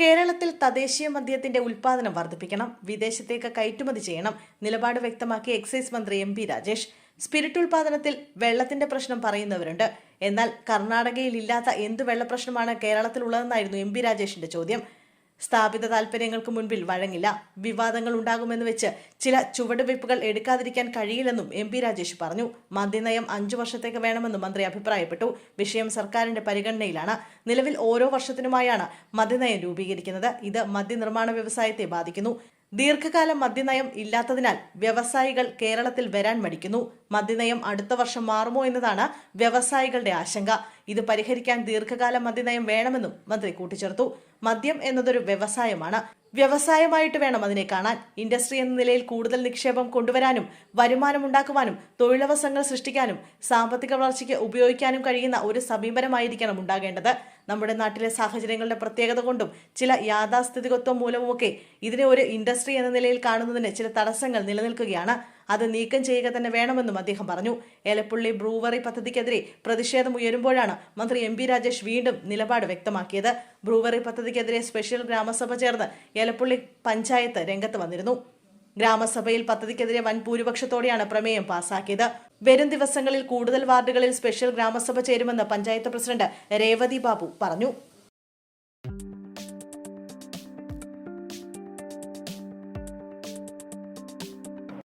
കേരളത്തിൽ തദ്ദേശീയ മദ്യത്തിന്റെ ഉൽപാദനം വർദ്ധിപ്പിക്കണം വിദേശത്തേക്ക് കയറ്റുമതി ചെയ്യണം നിലപാട് വ്യക്തമാക്കിയ എക്സൈസ് മന്ത്രി എം പി രാജേഷ്. സ്പിരിറ്റ് ഉൽപാദനത്തിൽ വെള്ളത്തിന്റെ പ്രശ്നം പറയുന്നവരുണ്ട്. എന്നാൽ കർണാടകയിൽ ഇല്ലാത്ത എന്ത് വെള്ളപ്രശ്നമാണ് കേരളത്തിലുള്ളതെന്നായിരുന്നു എം പി രാജേഷിന്റെ ചോദ്യം. സ്ഥാപിത താൽപര്യങ്ങൾക്ക് മുൻപിൽ വഴങ്ങില്ല. വിവാദങ്ങൾ ഉണ്ടാകുമെന്ന് വെച്ച് ചില ചുവടുവയ്പ്പുകൾ എടുക്കാതിരിക്കാൻ കഴിയില്ലെന്നും എം പി രാജേഷ് പറഞ്ഞു. മദ്യനയം അഞ്ചു വർഷത്തേക്ക് വേണമെന്നും മന്ത്രി അഭിപ്രായപ്പെട്ടു. വിഷയം സർക്കാരിന്റെ പരിഗണനയിലാണ്. നിലവിൽ ഓരോ വർഷത്തിനുമായാണ് മദ്യനയം രൂപീകരിക്കുന്നത്. ഇത് മദ്യനിർമ്മാണ വ്യവസായത്തെ ബാധിക്കുന്നു. ദീർഘകാലം മദ്യനയം ഇല്ലാത്തതിനാൽ വ്യവസായികൾ കേരളത്തിൽ വരാൻ മടിക്കുന്നു. മദ്യനയം അടുത്ത വർഷം മാറുമോ എന്നതാണ് വ്യവസായികളുടെ ആശങ്ക. ഇത് പരിഹരിക്കാൻ ദീർഘകാല മദ്യനയം വേണമെന്നും മന്ത്രി കൂട്ടിച്ചേർത്തു. മദ്യം എന്നതൊരു വ്യവസായമാണ്. വ്യവസായമായിട്ട് വേണം അതിനെ കാണാൻ. ഇൻഡസ്ട്രി എന്ന നിലയിൽ കൂടുതൽ നിക്ഷേപം കൊണ്ടുവരാനും വരുമാനം ഉണ്ടാക്കുവാനും തൊഴിലവസരങ്ങൾ സൃഷ്ടിക്കാനും സാമ്പത്തിക വളർച്ചയ്ക്ക് ഉപയോഗിക്കാനും കഴിയുന്ന ഒരു സമീപനമായിരിക്കണം ഉണ്ടാകേണ്ടത്. നമ്മുടെ നാട്ടിലെ സാഹചര്യങ്ങളുടെ പ്രത്യേകത കൊണ്ടും ചില യാഥാസ്ഥിതികത്വം മൂലവുമൊക്കെ ഇതിനെ ഒരു ഇൻഡസ്ട്രി എന്ന നിലയിൽ കാണുന്നതിന് ചില തടസ്സങ്ങൾ നിലനിൽക്കുകയാണ്. അത് നീക്കം ചെയ്യുക തന്നെ വേണമെന്നും അദ്ദേഹം പറഞ്ഞു. ഏലപ്പുള്ളി ബ്രൂവറി പദ്ധതിക്കെതിരെ പ്രതിഷേധം ഉയരുമ്പോഴാണ് മന്ത്രി എം രാജേഷ് വീണ്ടും നിലപാട് വ്യക്തമാക്കിയത്. ബ്രൂവറി പദ്ധതിക്കെതിരെ സ്പെഷ്യൽ ഗ്രാമസഭ ചേർന്ന് ഏലപ്പുള്ളി പഞ്ചായത്ത് രംഗത്ത് വന്നിരുന്നു. ഗ്രാമസഭയിൽ പദ്ധതിക്കെതിരെ വൻ ഭൂരിപക്ഷത്തോടെയാണ് പ്രമേയം പാസാക്കിയത്. വരും ദിവസങ്ങളിൽ കൂടുതൽ വാർഡുകളിൽ സ്പെഷ്യൽ ഗ്രാമസഭ ചേരുമെന്ന് പഞ്ചായത്ത് പ്രസിഡന്റ് രേവതി ബാബു പറഞ്ഞു.